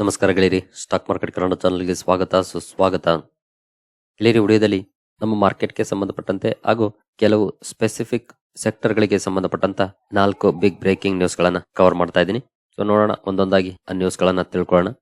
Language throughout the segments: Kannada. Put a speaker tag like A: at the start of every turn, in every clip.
A: ನಮಸ್ಕಾರ ಗೆಳೆಯರಿ. ಸ್ಟಾಕ್ ಮಾರ್ಕೆಟ್ ಕನ್ನಡ ಚಾನಲ್ಗೆ ಸ್ವಾಗತ, ಸುಸ್ವಾಗತ. ಗೆಳೆಯರಿ, ವಿಡಿಯೋದಲ್ಲಿ ನಮ್ಮ ಮಾರ್ಕೆಟ್ಗೆ ಸಂಬಂಧಪಟ್ಟಂತೆ ಹಾಗೂ ಕೆಲವು ಸ್ಪೆಸಿಫಿಕ್ ಸೆಕ್ಟರ್ಗಳಿಗೆ ಸಂಬಂಧಪಟ್ಟಂತ ನಾಲ್ಕು ಬಿಗ್ ಬ್ರೇಕಿಂಗ್ ನ್ಯೂಸ್ಗಳನ್ನು ಕವರ್ ಮಾಡ್ತಾ ಇದ್ದೀನಿ. ಸೊ ನೋಡೋಣ, ಒಂದೊಂದಾಗಿ ಆ ನ್ಯೂಸ್ಗಳನ್ನು ತಿಳ್ಕೊಳ್ಳೋಣ.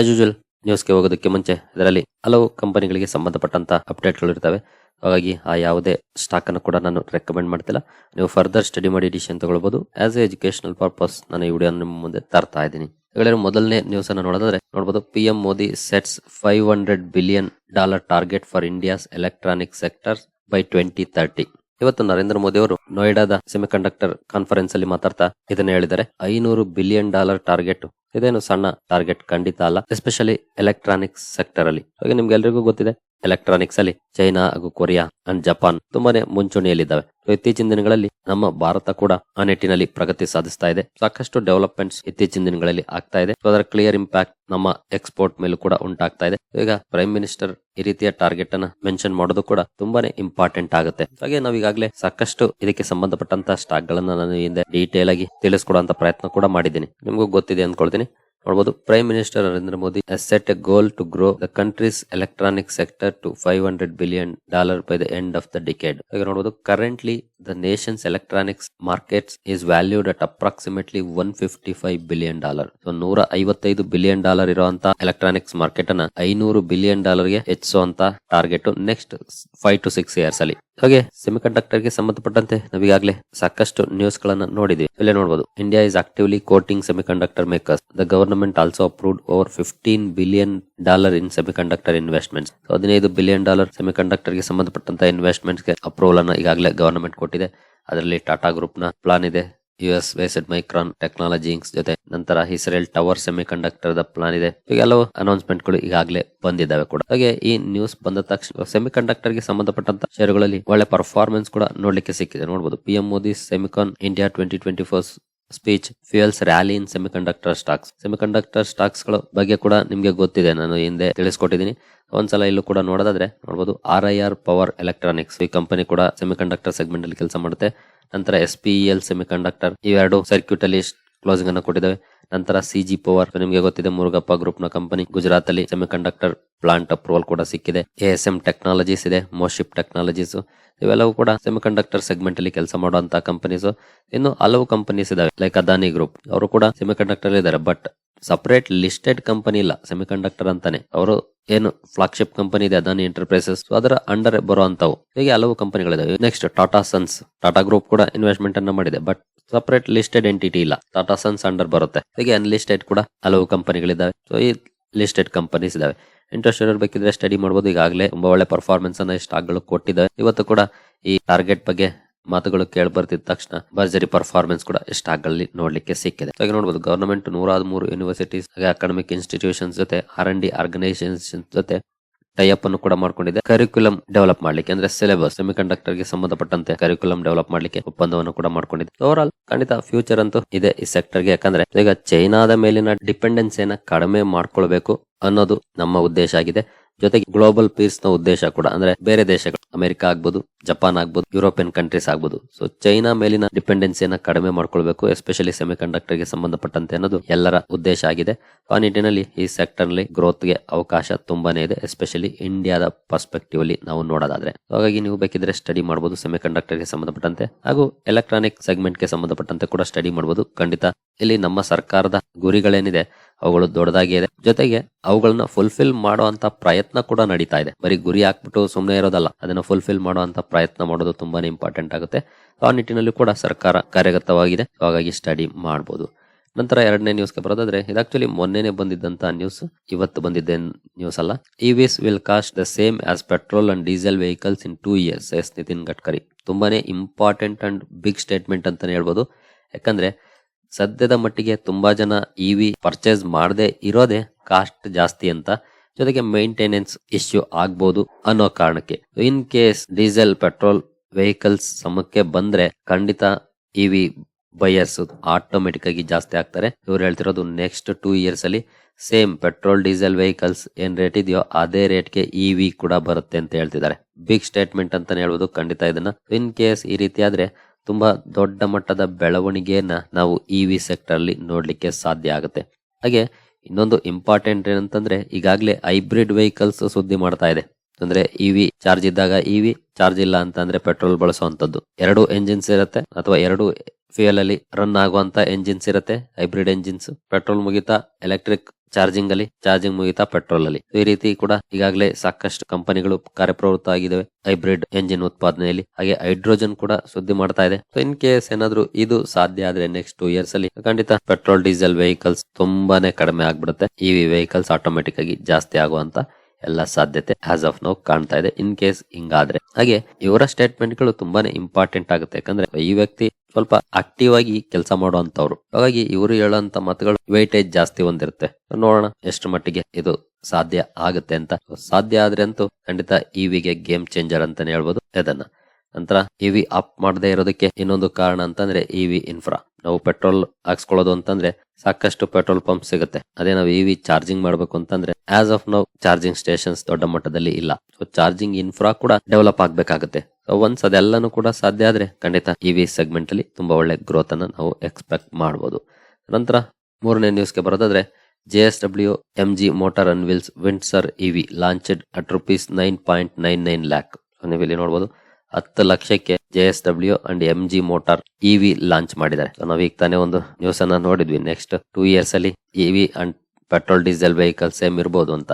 A: ಆಸ್ ಯೂಶುವಲ್ ನ್ಯೂಸ್ಗೆ ಹೋಗೋದಕ್ಕೆ ಮುಂಚೆ ಇದರಲ್ಲಿ ಹಲವು ಕಂಪನಿಗಳಿಗೆ ಸಂಬಂಧಪಟ್ಟಂತ ಅಪ್ಡೇಟ್ಗಳು ಇರ್ತವೆ. ಹಾಗಾಗಿ ಆ ಯಾವುದೇ ಸ್ಟಾಕ್ ಅನ್ನು ಕೂಡ ನಾನು ರೆಕಮೆಂಡ್ ಮಾಡ್ತಿಲ್ಲ. ನೀವು ಫರ್ದರ್ ಸ್ಟಡಿ ಮಾಡಿ ಡಿಸಿಷನ್ ತಗೊಳ್ಬಹುದು ಆಸ್ ಎ ಎಜುಕೇಶನಲ್ ಪರ್ಪಸ್ ನಾನು ಈ ವಿಡಿಯೋ ನಿಮ್ಮ ಮುಂದೆ ತರ್ತಾ ಇದ್ದೀನಿ. ಹಾಗಾದ್ರೆ ಮೊದಲನೇ ನ್ಯೂಸ್ ಅನ್ನು ನೋಡೋದಾದ್ರೆ ನೋಡಬಹುದು P M Modi sets five hundred billion dollar target for India's electronic sector by twenty thirty ಇವತ್ತು ನರೇಂದ್ರ ಮೋದಿ ಅವರು ನೋಯ್ಡಾದ ಸೆಮಿಕಂಡಕ್ಟರ್ ಕಾನ್ಫರೆನ್ಸ್ ಅಲ್ಲಿ ಮಾತಾಡ್ತಾ ಇದನ್ನ ಹೇಳಿದ್ದಾರೆ. ಐನೂರು ಬಿಲಿಯನ್ ಡಾಲರ್ ಟಾರ್ಗೆಟ್ ಇದೇನು ಸಣ್ಣ ಟಾರ್ಗೆಟ್ ಖಂಡಿತ ಅಲ್ಲ ಎಸ್ಪೆಷಲಿ ಎಲೆಕ್ಟ್ರಾನಿಕ್ಸ್ ಸೆಕ್ಟರ್ ಅಲ್ಲಿ. ಹಾಗೆ ನಿಮ್ಗೆ ಎಲ್ರಿಗೂ ಗೊತ್ತಿದೆ ಎಲೆಕ್ಟ್ರಾನಿಕ್ಸ್ ಅಲ್ಲಿ ಚೈನಾ ಹಾಗೂ ಕೊರಿಯಾ ಅಂಡ್ ಜಪಾನ್ ತುಂಬಾನೇ ಮುಂಚೂಣಿಯಲ್ಲಿದ್ದಾವೆ. ಇತ್ತೀಚಿನ ದಿನಗಳಲ್ಲಿ ನಮ್ಮ ಭಾರತ ಕೂಡ ಆ ನಿಟ್ಟಿನಲ್ಲಿ ಪ್ರಗತಿ ಸಾಧಿಸ್ತಾ ಇದೆ. ಸಾಕಷ್ಟು ಡೆವಲಪ್ಮೆಂಟ್ಸ್ ಇತ್ತೀಚಿನ ದಿನಗಳಲ್ಲಿ ಆಗ್ತಾ ಇದೆ. ಅದರ ಕ್ಲಿಯರ್ ಇಂಪ್ಯಾಕ್ಟ್ ನಮ್ಮ ಎಕ್ಸ್ಪೋರ್ಟ್ ಮೇಲೂ ಕೂಡ ಉಂಟಾಗ್ತಾ ಇದೆ. ಈಗ ಪ್ರೈಮ್ ಮಿನಿಸ್ಟರ್ ಈ ರೀತಿಯ ಟಾರ್ಗೆಟ್ ಅನ್ನ ಮೆನ್ಷನ್ ಮಾಡೋದು ಕೂಡ ತುಂಬಾನೇ ಇಂಪಾರ್ಟೆಂಟ್ ಆಗುತ್ತೆ. ಹಾಗೆ ನಾವು ಈಗಾಗಲೇ ಸಾಕಷ್ಟು ಇದಕ್ಕೆ ಸಂಬಂಧಪಟ್ಟಂತ ಸ್ಟಾಕ್ ಗಳನ್ನ ನಾನು ಹಿಂದೆ ಡೀಟೇಲ್ ಆಗಿ ತಿಳಿಸ್ಕೊಡುವಂತ ಪ್ರಯತ್ನ ಕೂಡ ಮಾಡಿದ್ದೀನಿ. ನಿಮಗೂ ಗೊತ್ತಿದೆ ಅನ್ಕೊಳ್ತೀನಿ ನೋಡಬಹುದು prime minister Narendra Modi set a goal to grow the country's electronic sector to five hundred billion dollar by the end of the decade ಹಾಗೆ ನೋಡಬಹುದು currently the nation's electronics markets is valued at approximately one fifty five billion dollar so ನೂರ ಐವತ್ತೈದು ಬಿಲಿಯನ್ ಡಾಲರ್ ಇರುವಂತಹ ಎಲೆಕ್ಟ್ರಾನಿಕ್ಸ್ ಮಾರ್ಕೆಟ್ ಅನ್ನ ಐನೂರು ಬಿಲಿಯನ್ ಡಾಲರ್ಗೆ ಹೆಚ್ಚುವಂತ target next five to six years ಅಲ್ಲಿ. ಹಾಗೆ ಸೆಮಿಕಂಡಕ್ಟರ್ಗೆ ಸಂಬಂಧಪಟ್ಟಂತೆ ನಾವೀಗಾಗಲೇ ಸಾಕಷ್ಟು ನ್ಯೂಸ್ ಗಳನ್ನ ನೋಡಿದ್ವಿ ಇಲ್ಲೇ ನೋಡಬಹುದು India is actively courting semiconductor makers the government also approved over fifteen billion dollar in semiconductor investments ಹದಿನೈದು ಬಿಲಿಯನ್ ಡಾಲರ್ ಸೆಮಿಕಂಡಕ್ಟರ್ಗೆ ಸಂಬಂಧಪಟ್ಟಂತ ಇನ್ವೆಸ್ಟ್ಮೆಂಟ್ಸ್ಗೆ ಅಪ್ರೂವಲ್ ಅನ್ನು ಈಗಾಗಲೇ ಗವರ್ನಮೆಂಟ್ ಕೊಟ್ಟಿದೆ. ಅದರಲ್ಲಿ ಟಾಟಾ ಗ್ರೂಪ್ನ ಪ್ಲಾನ್ ಇದೆ. ಯುಎಸ್ ಬೇಸ್ಡ್ ಮೈಕ್ರಾನ್ ಟೆಕ್ನಾಲಜಿಂಗ್ಸ್ ಜೊತೆ ನಂತರ Israel Tower semiconductor the plan ಇದೆ. ಹಲವು ಅನೌನ್ಸ್ಮೆಂಟ್ಗಳು ಈಗಾಗಲೇ ಬಂದಿದ್ದಾವೆ ಕೂಡ. ಹಾಗೆ ಈ ನ್ಯೂಸ್ ಬಂದ ತಕ್ಷಣ ಸೆಮಿಕಂಡಕ್ಟರ್ಗೆ ಸಂಬಂಧಪಟ್ಟಂತ ಷೇರುಗಳಲ್ಲಿ ಒಳ್ಳೆ ಪರ್ಫಾರ್ಮೆನ್ಸ್ ಕೂಡ ನೋಡ್ಲಿಕ್ಕೆ ಸಿಕ್ಕಿದೆ. ನೋಡಬಹುದು P M Modi Semicon India twenty twenty four speech, fuels, rally in semiconductor stocks. Semiconductor ಸ್ಟಾಕ್ಸ್ಗಳ ಬಗ್ಗೆ ಕೂಡ ನಿಮಗೆ ಗೊತ್ತಿದೆ, ನಾನು ಹಿಂದೆ ತಿಳಿಸ್ಕೊಟ್ಟಿದ್ದೀನಿ. ಒಂದ್ಸಲ ಇಲ್ಲೂ ಕೂಡ ನೋಡೋದಾದ್ರೆ ನೋಡಬಹುದು R I R power electronics. ಈ ಕಂಪನಿ ಕೂಡ ಸೆಮಿಕಂಡಕ್ಟರ್ ಸೆಗ್ಮೆಂಟ್ ಅಲ್ಲಿ ಕೆಲಸ ಮಾಡುತ್ತೆ. ನಂತರ ಎಸ್ ಪಿ ಎಲ್ ಸೆಮಿಕಂಡಕ್ಟರ್, ಇವೆರಡು ಸರ್ಕ್ಯೂಟ್ ಅಲ್ಲಿ ಕ್ಲೋಸಿಂಗ್ ಅನ್ನು ಕೊಟ್ಟಿದ್ದಾವೆ. ನಂತರ ಸಿಜಿ ಪವರ್ ನಿಮಗೆ ಗೊತ್ತಿದೆ, ಮುರುಗಪ್ಪ ಗ್ರೂಪ್ನ ಕಂಪನಿ ಗುಜರಾತ್ ಅಲ್ಲಿ ಸೆಮಿಕಂಡಕ್ಟರ್ ಪ್ಲಾಂಟ್ ಅಪ್ರೂವಲ್ ಕೂಡ ಸಿಕ್ಕಿದೆ. ಎಸ್ ಎಂ ಟೆಕ್ನಾಲಜೀಸ್ ಇದೆ ಮೋಶಿಪ್ ಟೆಕ್ನಾಲಜೀಸ್ ಇವೆಲ್ಲವೂ ಕೂಡ ಸೆಮಿಕಂಡಕ್ಟರ್ ಸೆಗ್ಮೆಂಟ್ ಅಲ್ಲಿ ಕೆಲಸ ಮಾಡುವಂತಹ ಕಂಪನೀಸ್ ಇನ್ನು ಹಲವು ಕಂಪನೀಸ್ ಇದಾವೆ ಲೈಕ್ ಅದಾನಿ ಗ್ರೂಪ್ ಅವರು ಕೂಡ ಸೆಮಿಕಂಡಕ್ಟರ್ ಇದ್ದಾರೆ ಬಟ್ ಸಪರೇಟ್ ಲಿಸ್ಟೆಡ್ ಕಂಪನಿ ಇಲ್ಲ. ಸೆಮಿಕಂಡಕ್ಟರ್ ಅಂತಾನೆ. ಅವರು ಏನು ಫ್ಲಾಗ್ಶಿಪ್ ಕಂಪನಿ ಇದೆ ಅದಾನಿ ಎಂಟರ್ಪ್ರೈಸಸ್ ಅದರ ಅಂಡರ್ ಬರುವಂತವು ಹೀಗೆ ಹಲವು ಕಂಪನಿಗಳಿದಾವೆ next Tata sons Tata group ಕೂಡ ಇನ್ವೆಸ್ಟ್ಮೆಂಟ್ ಅನ್ನ ಮಾಡಿದೆ ಬಟ್ ಸಪರೇಟ್ ಲಿಸ್ಟೆಡ್ ಎಂಟಿಟಿ ಇಲ್ಲ. ಟಾಟಾ ಸನ್ಸ್ ಅಂಡರ್ ಬರುತ್ತೆ. ಹೀಗೆ ಅನ್ಲಿಸ್ಟೆಡ್ ಕೂಡ ಹಲವು ಕಂಪನಿಗಳಿದ್ದಾವೆ. ಸೊ ಈ ಲಿಸ್ಟೆಡ್ ಕಂಪನೀಸ್ ಇದಾವೆ ಇಂಟ್ರೆಸ್ಟ್ ಇರೋರು ಬೇಕಿದ್ರೆ ಸ್ಟಡಿ ಮಾಡಬಹುದು ಈಗಾಗಲೇ ತುಂಬಾ ಒಳ್ಳೆ ಪರ್ಫಾರ್ಮೆನ್ಸ್ ಅನ್ನ ಸ್ಟಾಕ್ಗಳು ಕೊಟ್ಟಿದ್ದಾವೆ. ಇವತ್ತು ಕೂಡ ಈ ಟಾರ್ಗೆಟ್ ಬಗ್ಗೆ ಮಾತುಗಳು ಕೇಳಿ ಬರ್ತಿದ ತಕ್ಷಣ ಭರ್ಜರಿ ಪರ್ಫಾರ್ಮೆನ್ಸ್ ಕೂಡ ಸ್ಟಾಕ್ಗಳಲ್ಲಿ ನೋಡ್ಲಿಕ್ಕೆ ಸಿಕ್ಕಿದೆ. ಹಾಗೆ ನೋಡಬಹುದು ಗವರ್ನಮೆಂಟ್ ನೂರ ಮೂರು ಯೂನಿವರ್ಸಿಟೀಸ್ ಹಾಗೆ ಅಕಾಡೆಮಿಕ್ ಇನ್ಸ್ಟಿಟ್ಯೂಷನ್ಸ್ ಜೊತೆ ಆರ್ ಎನ್ ಡಿ ಆರ್ಗನೈಸೇಷನ್ ಜೊತೆ ಟೈಅಪ್ ಅನ್ನು ಕೂಡ ಮಾಡ್ಕೊಂಡಿದೆ. ಕರಿಕ್ಯುಲಮ್ ಡೆವಲಪ್ ಮಾಡ್ಲಿಕ್ಕೆ, ಅಂದ್ರೆ ಸಿಲೆಬಸ್ ಸೆಮಿಕಂಡಕ್ಟರ್ಗೆ ಸಂಬಂಧಪಟ್ಟಂತೆ ಕರಿಕ್ಯುಲಮ್ ಡೆವಲಪ್ ಮಾಡ್ಲಿಕ್ಕೆ ಒಪ್ಪಂದವನ್ನು ಕೂಡ ಮಾಡ್ಕೊಂಡಿದೆ. ಓವರ್ ಆಲ್ ಖಂಡಿತ ಫ್ಯೂಚರ್ ಅಂತೂ ಇದೆ ಈ ಸೆಕ್ಟರ್ಗೆ. ಯಾಕಂದ್ರೆ, ಈಗ ಚೈನಾದ ಮೇಲಿನ ಡಿಪೆಂಡೆನ್ಸಿಯನ್ನು ಕಡಿಮೆ ಮಾಡ್ಕೊಳ್ಬೇಕು ಅನ್ನೋದು ನಮ್ಮ ಉದ್ದೇಶ ಆಗಿದೆ. ಜೊತೆಗೆ ಗ್ಲೋಬಲ್ ಪೀಸ್ನ ಉದ್ದೇಶ ಕೂಡ, ಅಂದ್ರೆ ಬೇರೆ ದೇಶಗಳು, ಅಮೆರಿಕ ಆಗ್ಬೋದು, ಜಪಾನ್ ಆಗ್ಬೋದು ಯುರೋಪಿಯನ್ ಕಂಟ್ರೀಸ್ ಆಗ್ಬೋದು. ಸೊ ಚೈನಾ ಮೇಲಿನ ಡಿಪೆಂಡೆನ್ಸಿಯನ್ನ ಕಡಿಮೆ ಮಾಡ್ಕೊಳ್ಬೇಕು ಎಸ್ಪೆಷಲಿ ಸೆಮಿ ಕಂಡಕ್ಟರ್ಗೆ ಸಂಬಂಧಪಟ್ಟಂತೆ ಅನ್ನೋದು ಎಲ್ಲರ ಉದ್ದೇಶ ಆಗಿದೆ. ಆ ನಿಟ್ಟಿನಲ್ಲಿ ಈ ಸೆಕ್ಟರ್ನಲ್ಲಿ ಗ್ರೋತ್ಗೆ ಅವಕಾಶ ತುಂಬಾನೇ ಇದೆ ಎಸ್ಪೆಷಲಿ ಇಂಡಿಯಾದ ಪರ್ಸ್ಪೆಕ್ಟಿವ್ ಅಲ್ಲಿ ನಾವು ನೋಡೋದಾದ್ರೆ. ಹಾಗಾಗಿ ನೀವು ಬೇಕಿದ್ರೆ ಸ್ಟಡಿ ಮಾಡಬಹುದು ಸೆಮಿ ಕಂಡಕ್ಟರ್ಗೆ ಸಂಬಂಧಪಟ್ಟಂತೆ. ಹಾಗೂ ಎಲೆಕ್ಟ್ರಾನಿಕ್ ಸೆಗ್ಮೆಂಟ್ಗೆ ಸಂಬಂಧಪಟ್ಟಂತೆ ಕೂಡ ಸ್ಟಡಿ ಮಾಡಬಹುದು ಖಂಡಿತ ಇಲ್ಲಿ ನಮ್ಮ ಸರ್ಕಾರದ ಗುರಿಗಳೇನಿದೆ ಅವುಗಳು ದೊಡ್ಡದಾಗಿ ಇದೆ. ಜೊತೆಗೆ ಅವುಗಳನ್ನ ಫುಲ್ಫಿಲ್ ಮಾಡುವಂತ ಪ್ರಯತ್ನ ಕೂಡ ನಡೀತಾ ಇದೆ. ಬರೀ ಗುರಿ ಹಾಕ್ಬಿಟ್ಟು ಸುಮ್ಮನೆ ಇರೋದಲ್ಲ, ಅದನ್ನ ಫುಲ್ಫಿಲ್ ಮಾಡುವಂತ ಪ್ರಯತ್ನ ಮಾಡೋದು ತುಂಬಾನೇ ಇಂಪಾರ್ಟೆಂಟ್ ಆಗುತ್ತೆ. ಆ ನಿಟ್ಟಿನಲ್ಲಿ ಕೂಡ ಸರ್ಕಾರ ಕಾರ್ಯಗತವಾಗಿದೆ. ಹಾಗಾಗಿ ಸ್ಟಡಿ ಮಾಡಬಹುದು ನಂತರ ಎರಡನೇ ನ್ಯೂಸ್ಗೆ ಬರೋದಾದ್ರೆ, ಇದು ಆಕ್ಚುಲಿ ಮೊನ್ನೆನೆ ಬಂದಿದ್ದಂತ ನ್ಯೂಸ್ ಇವತ್ತು ಬಂದಿದ್ದ ನ್ಯೂಸ್ ಅಲ್ಲ. EVs will cost the same as petrol and diesel vehicles in two years says Nitin Gadkari. ತುಂಬಾನೇ ಇಂಪಾರ್ಟೆಂಟ್ ಅಂಡ್ ಬಿಗ್ ಸ್ಟೇಟ್ಮೆಂಟ್ ಅಂತಾನೆ ಹೇಳ್ಬೋದು. ಯಾಕಂದ್ರೆ ಸದ್ಯದ ಮಟ್ಟಿಗೆ ತುಂಬಾ ಜನ ಇವಿ ಪರ್ಚೇಸ್ ಮಾಡದೆ ಇರೋದೇ ಕಾಸ್ಟ್ ಜಾಸ್ತಿ ಅಂತ. ಜೊತೆಗೆ ಮೇಂಟೆನೆನ್ಸ್ ಇಶ್ಯೂ ಆಗ್ಬೋದು ಅನ್ನೋ ಕಾರಣಕ್ಕೆ. In case diesel petrol vehicles ಸಮಕ್ಕೆ ಬಂದ್ರೆ ಖಂಡಿತ ಇ ವಿ ಬೈಯರ್ಸ್ ಆಟೋಮೆಟಿಕ್ ಆಗಿ ಜಾಸ್ತಿ ಆಗ್ತಾರೆ. ಇವ್ರು ಹೇಳ್ತಿರೋದು ನೆಕ್ಸ್ಟ್ ಟೂ ಇಯರ್ಸ್ ಅಲ್ಲಿ ಸೇಮ್ ಪೆಟ್ರೋಲ್ ಡೀಸೆಲ್ ವೆಹಿಕಲ್ಸ್ ಏನ್ ರೇಟ್ ಇದೆಯೋ ಅದೇ ರೇಟ್ಗೆ ವಿ ಕೂಡ ಬರುತ್ತೆ ಅಂತ ಹೇಳ್ತಿದ್ದಾರೆ. ಬಿಗ್ ಸ್ಟೇಟ್ಮೆಂಟ್ ಅಂತಾನೆ ಹೇಳ್ಬೋದು. ಖಂಡಿತ ಇದನ್ನ. ಇನ್ ಕೇಸ್ ಈ ರೀತಿ ಆದ್ರೆ ತುಂಬಾ ದೊಡ್ಡ ಮಟ್ಟದ ಬೆಳವಣಿಗೆಯನ್ನ ನಾವು ಇ ವಿ ಸೆಕ್ಟರ್ ಅಲ್ಲಿ ನೋಡ್ಲಿಕ್ಕೆ ಸಾಧ್ಯ ಆಗುತ್ತೆ. ಹಾಗೆ ಇನ್ನೊಂದು ಇಂಪಾರ್ಟೆಂಟ್ ಏನಂತಂದ್ರೆ ಈಗಾಗಲೇ ಹೈಬ್ರಿಡ್ ವೆಹಿಕಲ್ಸ್ ಸುದ್ದಿ ಮಾಡ್ತಾ ಇದೆ. ಅಂದ್ರೆ ವಿ ಚಾರ್ಜ್ ಇದ್ದಾಗ ಇವಿ ಚಾರ್ಜ್ ಇಲ್ಲ ಅಂತಂದ್ರೆ ಪೆಟ್ರೋಲ್ ಬಳಸುವಂತದ್ದು ಎರಡು ಎಂಜಿನ್ಸ್ ಇರುತ್ತೆ ಅಥವಾ ಎರಡು ಫ್ಯೂಯಲ್ ಅಲ್ಲಿ ರನ್ ಆಗುವಂತ ಎಂಜಿನ್ಸ್ ಇರುತ್ತೆ ಹೈಬ್ರಿಡ್ ಎಂಜಿನ್ಸ್ ಪೆಟ್ರೋಲ್ ಮುಗಿತಾ ಎಲೆಕ್ಟ್ರಿಕ್ ಚಾರ್ಜಿಂಗ್ ಅಲ್ಲಿ ಚಾರ್ಜಿಂಗ್ ಮುಗಿತಾ ಪೆಟ್ರೋಲ್ ಅಲ್ಲಿ. ಈ ರೀತಿ ಕೂಡ ಈಗಾಗಲೇ ಸಾಕಷ್ಟು ಕಂಪನಿಗಳು ಕಾರ್ಯಪ್ರವೃತ್ತ ಆಗಿದ್ದಾವೆ ಹೈಬ್ರಿಡ್ ಎಂಜಿನ್ ಉತ್ಪಾದನೆಯಲ್ಲಿ. ಹಾಗೆ ಹೈಡ್ರೋಜನ್ ಕೂಡ ಸುದ್ದಿ ಮಾಡ್ತಾ ಇದೆ. ಸೊ ಇನ್ ಕೇಸ್ ಏನಾದ್ರು ಇದು ಸಾಧ್ಯ ಆದ್ರೆ ನೆಕ್ಸ್ಟ್ ಟೂ ಇಯರ್ಸ್ ಅಲ್ಲಿ ಖಂಡಿತ ಪೆಟ್ರೋಲ್ ಡೀಸೆಲ್ ವೆಹಿಕಲ್ಸ್ ತುಂಬಾನೇ ಕಡಿಮೆ ಆಗ್ಬಿಡುತ್ತೆ. ಇವಿ ವೆಹಿಕಲ್ಸ್ ಆಟೋಮೆಟಿಕ್ ಆಗಿ ಜಾಸ್ತಿ ಆಗುವಂತ ಎಲ್ಲ ಸಾಧ್ಯತೆ ಆಸ್ ಆಫ್ ನೋ ಕಾಣ್ತಾ ಇದೆ. ಇನ್ ಕೇಸ್ ಹಿಂಗಾದ್ರೆ. ಹಾಗೆ ಇವರ ಸ್ಟೇಟ್ಮೆಂಟ್ಗಳು ತುಂಬಾನೇ ಇಂಪಾರ್ಟೆಂಟ್ ಆಗುತ್ತೆ. ಯಾಕಂದ್ರೆ ಈ ವ್ಯಕ್ತಿ ಸ್ವಲ್ಪ ಆಕ್ಟಿವ್ ಆಗಿ ಕೆಲಸ ಮಾಡುವಂತವ್ರು ಹಾಗಾಗಿ ಇವರು ಹೇಳುವಂತ ಮಾತುಗಳು ವೇಟೇಜ್ ಜಾಸ್ತಿ ಹೊಂದಿರುತ್ತೆ. ನೋಡೋಣ ಎಷ್ಟು ಮಟ್ಟಿಗೆ ಇದು ಸಾಧ್ಯ ಆಗುತ್ತೆ ಅಂತ. ಸಾಧ್ಯ ಆದ್ರೆ ಅಂತೂ ಖಂಡಿತ ಇವಿಗೆ ಗೇಮ್ ಚೇಂಜರ್ ಅಂತಾನೆ ಹೇಳ್ಬೋದು. ಅದನ್ನ ನಂತರ ಇವಿ ಅಪ್ ಮಾಡದೇ ಇರೋದಕ್ಕೆ ಇನ್ನೊಂದು ಕಾರಣ ಅಂತಂದ್ರೆ ಇವಿ ಇನ್ಫ್ರಾ ನಾವು ಪೆಟ್ರೋಲ್ ಹಾಕ್ಸ್ಕೊಳ್ಳೋದು ಅಂತಂದ್ರೆ ಸಾಕಷ್ಟು ಪೆಟ್ರೋಲ್ ಪಂಪ್ ಸಿಗುತ್ತೆ. ಅದೇ ನಾವು ಇವಿ ಚಾರ್ಜಿಂಗ್ ಮಾಡಬೇಕು ಅಂತಂದ್ರೆ as of now charging stations ದೊಡ್ಡ ಮಟ್ಟದಲ್ಲಿ ಇಲ್ಲ. ಸೊ ಚಾರ್ಜಿಂಗ್ ಇನ್ಫ್ರಾ ಕೂಡ ಡೆವಲಪ್ ಆಗಬೇಕಾಗುತ್ತೆ. ಸೊ ಒನ್ಸ್ ಅದೆಲ್ಲಾನು ಕೂಡ ಸಾಧ್ಯ ಆದ್ರೆ ಖಂಡಿತ ಇವಿ ಸೆಗ್ಮೆಂಟ್ ಅಲ್ಲಿ ತುಂಬಾ ಒಳ್ಳೆ ಗ್ರೋತ್ ಅನ್ನ ನಾವು ಎಕ್ಸ್ಪೆಕ್ಟ್ ಮಾಡಬಹುದು ನಂತರ ಮೂರನೇ ನ್ಯೂಸ್ಗೆ ಬರೋದಾದ್ರೆ J S W M G motor unveils Windsor EV launched at rupees nine point nine nine lakh ನೀವು ಇಲ್ಲಿ ನೋಡಬಹುದು ಹತ್ತು ಲಕ್ಷಕ್ಕೆ J S W and M G motor EV launch ಮಾಡಿದ್ದಾರೆ. ನಾವು ಈಗ ತಾನೇ ಒಂದು ನ್ಯೂಸ್ ಅನ್ನ ನೋಡಿದ್ವಿ. ನೆಕ್ಸ್ಟ್ ಟೂ ಇಯರ್ಸ್ ಅಲ್ಲಿ EV and petrol, diesel vehicle same ಇರ್ಬೋದು ಅಂತ.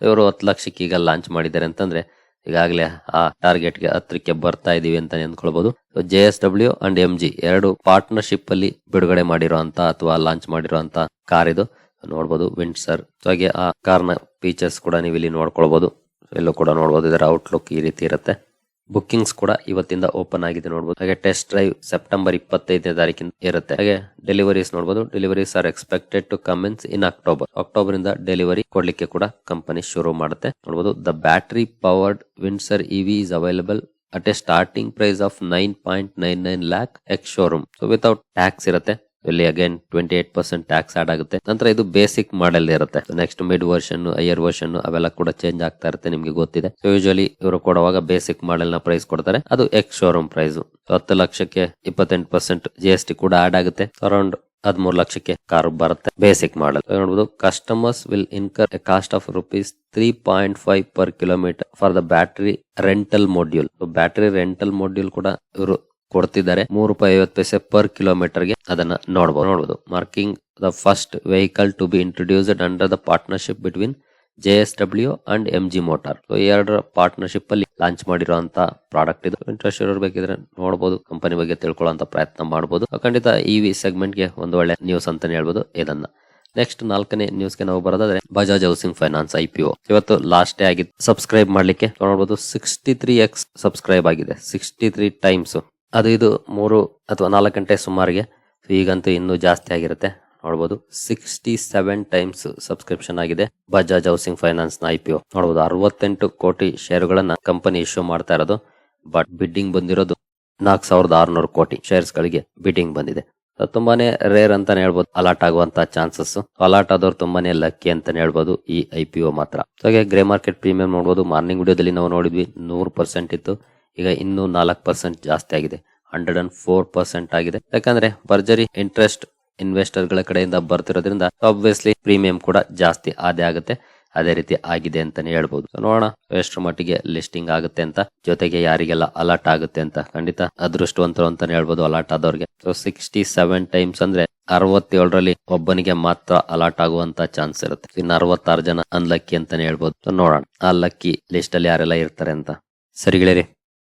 A: ಇವರು ಹತ್ತು ಲಕ್ಷಕ್ಕೆ ಈಗ ಲಾಂಚ್ ಮಾಡಿದ್ದಾರೆ ಅಂತಂದ್ರೆ ಈಗಾಗಲೇ ಆ ಟಾರ್ಗೆಟ್ಗೆ ಹತ್ರಕ್ಕೆ ಬರ್ತಾ ಇದೀವಿ ಅಂತ ಅಂದ್ಕೊಳ್ಬಹುದು J S W and M G ಎರಡು ಪಾರ್ಟ್ನರ್ಶಿಪ್ ಅಲ್ಲಿ ಬಿಡುಗಡೆ ಮಾಡಿರುವಂತ ಅಥವಾ ಲಾಂಚ್ ಮಾಡಿರುವಂತ ಕಾರ್ ಇದು. ನೋಡಬಹುದು ವಿಂಡ್ಸರ್ ಹಾಗೆ ಆ ಕಾರ್ನ ಫೀಚರ್ಸ್ ಕೂಡ ನೀವು ಇಲ್ಲಿ ನೋಡ್ಕೊಳ್ಬಹುದು ಎಲ್ಲೂ ಕೂಡ ನೋಡಬಹುದು ಇದರ ಔಟ್ಲುಕ್ ಈ ರೀತಿ ಇರುತ್ತೆ. ಬುಕ್ಕಿಂಗ್ಸ್ ಕೂಡ ಇವತ್ತಿಂದ ಓಪನ್ ಆಗಿದೆ ನೋಡಬಹುದು ಹಾಗೆ ಟೆಸ್ಟ್ ಡ್ರೈವ್ ಸೆಪ್ಟೆಂಬರ್ ಇಪ್ಪತ್ತೈದನೇ ತಾರೀಕಿಂದ ಇರುತ್ತೆ. ಹಾಗೆ ಡೆಲಿವರೀಸ್ ನೋಡಬಹುದು deliveries are expected to commence in October October ಇಂದ ಡೆಲಿವರಿ ಕೊಡ್ಲಿಕ್ಕೆ ಕೂಡ ಕಂಪನಿ ಶುರು ಮಾಡುತ್ತೆ. ನೋಡಬಹುದು the battery powered Windsor EV is available at a starting price of nine point nine nine lakh ex showroom so without tax ಇರುತ್ತೆ. ಇಲ್ಲಿ again twenty eight percent tax add ಆಗುತ್ತೆ. ನಂತರ ಇದು ಬೇಸಿಕ್ ಮಾಡೆಲ್ ಇರುತ್ತೆ. Next mid version higher version ಅವೆಲ್ಲ ಕೂಡ ಚೇಂಜ್ ಆಗ್ತಾ ಇರುತ್ತೆ ನಿಮ್ಗೆ ಗೊತ್ತಿದೆ. ಸೊ ಯೂಶಲಿ ಇವರು ಕೊಡುವಾಗ ಬೇಸಿಕ್ ಮಾಡೆಲ್ನ ಪ್ರೈಸ್ ಕೊಡ್ತಾರೆ. ಅದು ಎಕ್ಸ್ ಶೋರೂಮ್ ಪ್ರೈಸ್ ಹತ್ತು ಲಕ್ಷಕ್ಕೆ ಇಪ್ಪತ್ತೆಂಟು ಪರ್ಸೆಂಟ್ ಜಿ ಎಸ್ ಟಿ ಕೂಡ ಆಡ್ ಆಗುತ್ತೆ. ಅರೌಂಡ್ ಹದಿಮೂರು ಲಕ್ಷಕ್ಕೆ ಕಾರು ಬರುತ್ತೆ. ಬೇಸಿಕ್ ಮಾಡೆಲ್ ನೋಡಬಹುದು customers will incur a cost of rupees three point five per kilometre for the battery rental module battery rental module ಕೂಡ ಇವರು ಕೊಡ್ತಿದ್ದಾರೆ. ಮೂರು ರೂಪಾಯಿ ಐವತ್ತು ಪೈಸೆ ಪರ್ ಕಿಲೋಮೀಟರ್ಗೆ ಅದನ್ನ ನೋಡಬಹುದು ನೋಡಬಹುದು marking the first vehicle to be introduced under the partnership between J S W and M G motor ಎರಡರ ಪಾರ್ಟ್ನರ್ಶಿಪ್ ಅಲ್ಲಿ ಲಾಂಚ್ ಮಾಡಿರುವಂತ ಪ್ರಾಡಕ್ಟ್ ಇದು. ಇಂಟ್ರೆಸ್ಟ್ ಇರೋರು ಬೇಕಿದ್ರೆ ನೋಡಬಹುದು ಕಂಪನಿ ಬಗ್ಗೆ ತಿಳ್ಕೊಳ್ಳುವಂತ ಪ್ರಯತ್ನ ಮಾಡಬಹುದು ಖಂಡಿತ ಈ ವಿ ಸೆಗ್ಮೆಂಟ್ಗೆ ಒಂದು ಒಳ್ಳೆ ನ್ಯೂಸ್ ಅಂತಾನೆ ಹೇಳ್ಬೋದು ಇದನ್ನ. ನೆಕ್ಸ್ಟ್ ನಾಲ್ಕನೇ ನ್ಯೂಸ್ಗೆ ನಾವು ಬರೋದಾದ್ರೆ Bajaj housing finance I P ಇವತ್ತು ಲಾಸ್ಟ್ ಡೇ ಸಬ್ಸ್ಕ್ರೈಬ್ ಮಾಡ್ಲಿಕ್ಕೆ ನೋಡಬಹುದು ಸಿಕ್ಸ್ಟಿ ತ್ರೀ ಎಕ್ಸ್ ಸಬ್ಸ್ಕ್ರೈಬ್ ಆಗಿದೆ. ಸಿಕ್ಸ್ಟಿ ತ್ರೀ ಟೈಮ್ಸ್ ಅದು ಇದು ಮೂರು ಅಥವಾ ನಾಲ್ಕು ಗಂಟೆ ಸುಮಾರಿಗೆ. ಸೊ ಈಗಂತೂ ಇನ್ನೂ ಜಾಸ್ತಿ ಆಗಿರುತ್ತೆ. ನೋಡಬಹುದು ಸಿಕ್ಸ್ಟಿ ಸೆವೆನ್ ಟೈಮ್ಸ್ ಸಬ್ಸ್ಕ್ರಿಪ್ಷನ್ ಆಗಿದೆ ಬಜಾಜ್ ಹೌಸಿಂಗ್ ಫೈನಾನ್ಸ್ನ ಐ ಪಿ ನೋಡಬಹುದು ಅರವತ್ತೆಂಟು ಕೋಟಿ ಷೇರುಗಳನ್ನ ಕಂಪನಿ ಇಶ್ಯೂ ಮಾಡ್ತಾ ಇರೋದು. ಬಟ್ ಬಿಡ್ಡಿಂಗ್ ಬಂದಿರೋದು ನಾಲ್ಕು ಸಾವಿರದ ಆರುನೂರು ಕೋಟಿ ಶೇರ್ಸ್ ಗಳಿಗೆ ಬಿಡ್ಡಿಂಗ್ ಬಂದಿದೆ ತುಂಬಾನೇ ರೇರ್ ಅಂತಾನೆ ಹೇಳ್ಬೋದು. ಅಲಾಟ್ ಆಗುವಂತ ಚಾನ್ಸಸ್ ಅಲಾಟ್ ಆದವ್ರು ತುಂಬಾನೇ ಲಕ್ಕಿ ಅಂತಾನೆ ಹೇಳ್ಬೋದು ಈ ಐ ಮಾತ್ರ. ಹಾಗೆ ಗ್ರೇ ಮಾರ್ಕೆಟ್ ಪ್ರೀಮಿಯಂ ನೋಡಬಹುದು ಮಾರ್ನಿಂಗ್ ವಿಡಿಯೋದಲ್ಲಿ ನಾವು ನೋಡಿದ್ವಿ. ನೂರು ಪರ್ಸೆಂಟ್ ಇತ್ತು. ಈಗ ಇನ್ನೂ ನಾಲ್ಕು ಪರ್ಸೆಂಟ್ ಜಾಸ್ತಿ ಆಗಿದೆ. ಹಂಡ್ರೆಡ್ ಅಂಡ್ ಫೋರ್ ಪರ್ಸೆಂಟ್ ಆಗಿದೆ. ಯಾಕಂದ್ರೆ ಭರ್ಜರಿ ಇಂಟ್ರೆಸ್ಟ್ ಇನ್ವೆಸ್ಟರ್ಗಳ ಕಡೆಯಿಂದ ಬರ್ತಿರೋದ್ರಿಂದ ಆಬ್ವಿಯಸ್ಲಿ ಪ್ರೀಮಿಯಂ ಕೂಡ ಜಾಸ್ತಿ ಆದೇ ಆಗುತ್ತೆ. ಅದೇ ರೀತಿ ಆಗಿದೆ ಅಂತಾನೆ ಹೇಳ್ಬೋದು. ನೋಡೋಣ ಎಷ್ಟರ ಮಟ್ಟಿಗೆ ಲಿಸ್ಟಿಂಗ್ ಆಗುತ್ತೆ ಅಂತ. ಜೊತೆಗೆ ಯಾರಿಗೆಲ್ಲ ಅಲರ್ಟ್ ಆಗುತ್ತೆ ಅಂತ. ಖಂಡಿತ ಅದೃಷ್ಟವಂತರು ಅಂತಾನೆ ಹೇಳ್ಬೋದು ಅಲರ್ಟ್ ಆದವ್ರಿಗೆ. ಸೊ ಸಿಕ್ಸ್ಟಿ ಸೆವೆನ್ ಟೈಮ್ಸ್ ಅಂದ್ರೆ ಅರವತ್ತೇಳರಲ್ಲಿ ಒಬ್ಬನಿಗೆ ಮಾತ್ರ ಅಲರ್ಟ್ ಆಗುವಂತ ಚಾನ್ಸ್ ಇರುತ್ತೆ. ಇನ್ನು ಅರವತ್ತಾರು ಜನ ಅನ್ಲಕ್ಕಿ ಅಂತಾನೆ ಹೇಳ್ಬೋದು. ನೋಡೋಣ ಆ ಲಕ್ಕಿ ಲಿಸ್ಟ್ ಅಲ್ಲಿ ಯಾರೆಲ್ಲ ಇರ್ತಾರೆ ಅಂತ. ಸರಿ ಗೆಳೆಯರಿ